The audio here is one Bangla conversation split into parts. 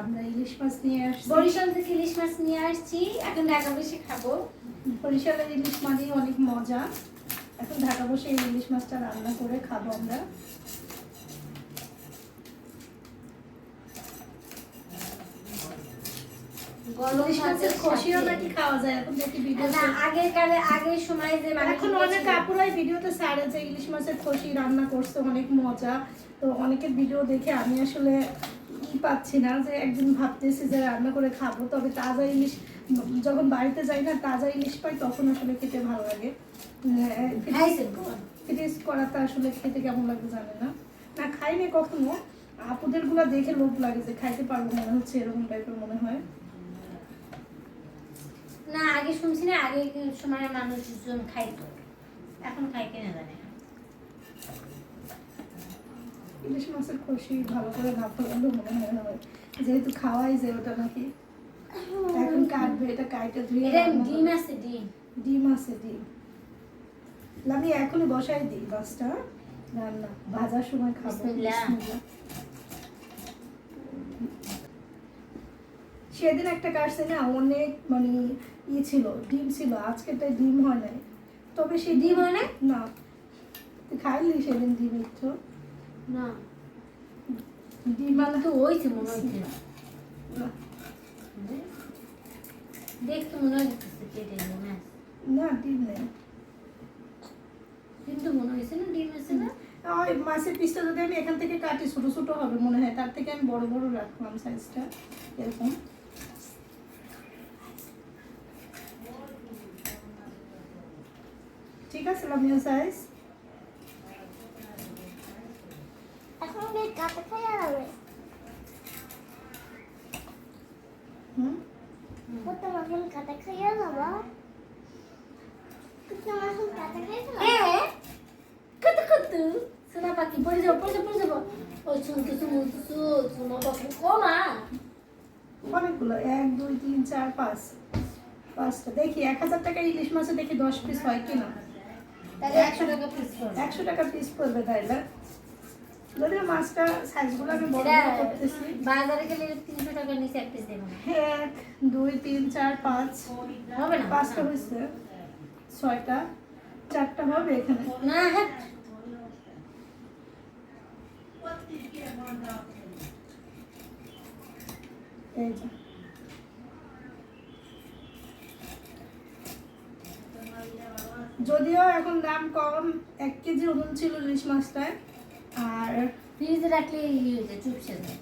আমরা ইলিশ মাছ নিয়ে আসছি। বরিশাল থেকে ইলিশ মাছ নিয়ে আসছি। এখন ঢাকা বসে খাব। বরিশালের ইলিশ মাছই অনেক মজা। এখন ঢাকা বসে এই ইলিশ মাছটা রান্না করে খাব আমরা। করছে অনেক মজা। তো অনেকের ভিডিও দেখে আমি আসলে ই পাচ্ছি না যে একদিন ভাবতেছি যে রান্না করে খাব তবে তাজা ইলিশ যখন বাড়িতে যাই না তাজা ইলিশ পাই তখন আসলে খেতে ভালো লাগে। খাইছেন কখন? ফ্রিজ করাটা আসলে খেতে কেমন লাগবে জানে না? না খাইনি কখনো। আপুদেরগুলা দেখে লোভ লাগে যে খাইতে পারব মনে হচ্ছে এরকম টাইপের মনে হয়। না আগে শুনছি না আগে সময় মানুষজন খাইতো। এখন খাই কিনা জানে না। ইলিশ মাছের খসি ভালো করে ভাবতে গেলে মনে হয় না। যেহেতু খাওয়াই যে ওটা নাকি। এখন কাটবে এটা কাইটে ধুয়ে ডিম আছে ডিম। ডিম আছে ডিম। আমি এখনই বসাই দিই মাছটা রান্না। ভাজার সময় খাব। সেদিন একটা কাটছে না অনেক মানে ই ছিল ডিম ছিল আজকে তাই ডিম হয় নাই। তবে সে ডিম হয়? না। তুই খাইলি সেদিন ডিম একটু। না। তো হয়েছে মনে হয়েছে দেখতে মনে হচ্ছে কেটে না ডিম নেই। কিন্তু মনে হয়েছে না ডিম আছে না? ওই মাছের পিসটা যদি আমি এখান থেকে কাটি ছোট ছোট হবে মনে হয়। তার থেকে আমি বড় বড় রাখলাম সাইজটা এরকম। ঠিক আছে লামিয়া সাইজ এখন আমি কাটা খাইয়া যাবে হুম কত এখন কাটা খাইয়া যাবা কত এখন কাটা খাইয়া যাবা হ্যাঁ কত কত সোনা পাখি পড়ে যাব পড়ে যাব পড়ে যাব ওই শুনতে শুনতে সোনা পাখি কমা অনেকগুলো এক দুই তিন চার পাঁচ। পাঁচটা। দেখি এক হাজার টাকা ইলিশ মাছে দেখি দশ পিস হয় কিনা? একশো টাকা পিস একশো টাকা পিস পড়বে তাইলে। যদিও মাছটা সাইজগুলো আমি বড় করতেছি। বাজারে গেলে তিনশো টাকার নিচে এক পিস দেবো। না এক দুই তিন চার পাঁচ। হবে না? পাঁচটা হয়েছে। ছয়টা চারটা হবে এখানে? না হ্যাঁ। যদিও এখন দাম কম এক কেজি ওজন ছিল ইলিশ মাছটায়। আর ফ্রিজে রাখলে চুপসে যায়।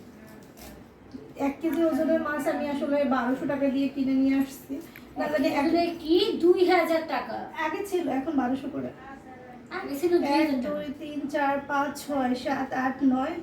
এক কেজি ওজনের মাছ আমি আসলে বারোশো টাকা দিয়ে কিনে নিয়ে আসছি। না জানি আসলে কি? দুই হাজার টাকা। আগে ছিল এখন বারোশো করে। আগে ছিল দুই তিন চার পাঁচ ছয় সাত আট নয়।